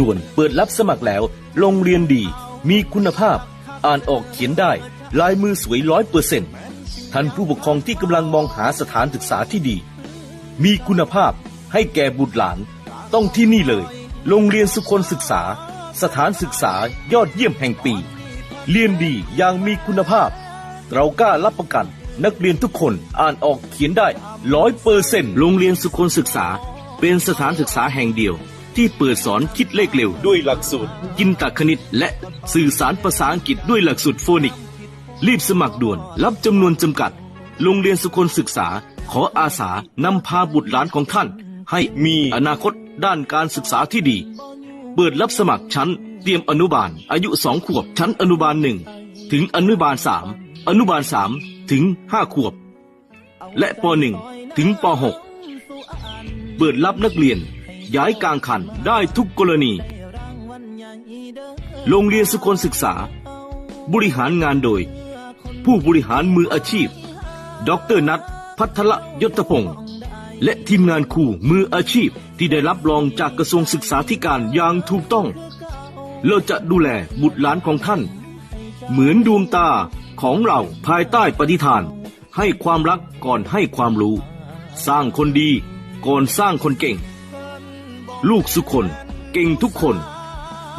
ด่วน เปิดรับสมัครแล้ว โรงเรียนดี มีคุณภาพ อ่านออกเขียนได้ ลายมือสวยร้อยเปอร์เซ็นต์ท่านผู้ปกครองที่กำลังมองหาสถานศึกษาที่ดี มีคุณภาพให้แก่บุตรหลาน ต้องที่นี่เลย โรงเรียนสุคนศึกษา สถานศึกษายอดเยี่ยมแห่งปี เรียนดีอย่างมีคุณภาพ เรากล้ารับประกัน นักเรียนทุกคนอ่านออกเขียนได้ร้อยเปอร์เซ็นต์โรงเรียนสุคนศึกษา เป็นสถานศึกษาแห่งเดียว ที่เปิดสอนคิดเลขเร็ว ด้วยหลักสูตรจินตคณิต และสื่อสารภาษาอังกฤษด้วยหลักสูตรโฟนิก รีบสมัครด่วน รับจำนวนจำกัด โรงเรียนสุคนศึกษา ขออาสานำพาบุตรหลานของท่าน ให้มีอนาคตด้านการศึกษาที่ดี เปิดรับสมัครชั้น เตรียมอนุบาล อายุสองขวบ ชั้นอนุบาลหนึ่งถึงอนุบาลสามอนุบาลสามถึงห้าขวบ และปหนึ่งถึงปหกเปิดรับนักเรียน ย้ายกลางคันได้ทุกกรณี โรงเรียนสุคนศึกษา บริหารงานโดย ผู้บริหารมืออาชีพ ดรนัทพัทละยศพงศ์และทีมงานครูมืออาชีพที่ได้รับรองจากกระทรวงศึกษาธิการอย่างถูกต้อง เราจะดูแลบุตรหลานของท่าน เหมือนดวงตาของเราภายใต้ปฏิฐาน ให้ความรักก่อนให้ความรู้ สร้างคนดีก่อนสร้างคนเก่ง ลูกสุคน เก่งทุกคน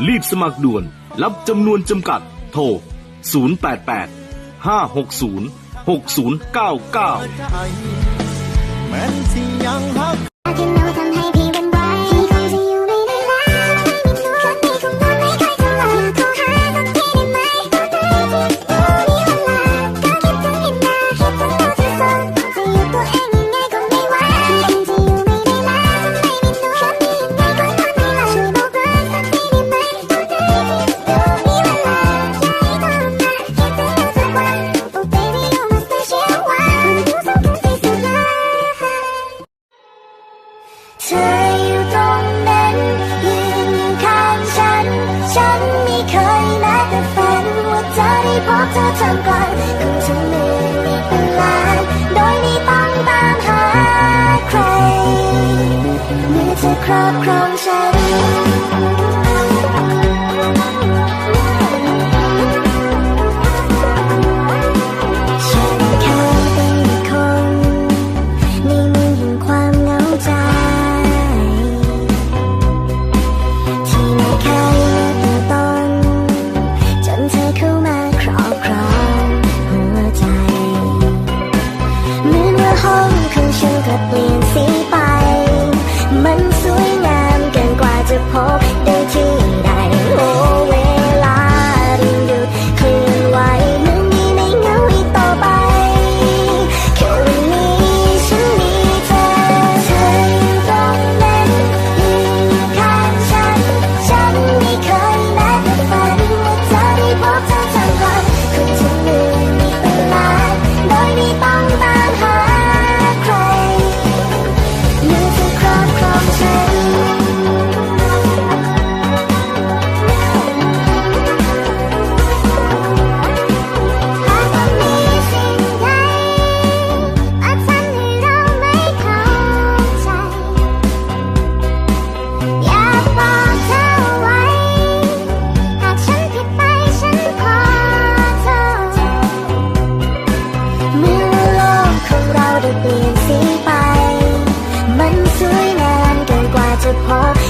รีบสมัครด่วน รับจำนวนจำกัด โทร 088 560 6099 บเธอทำก่อนคงจะเหนื่อยเป็นล้านโดยไม่ต้องตามหาใครเมื่อเธอครอบครอง my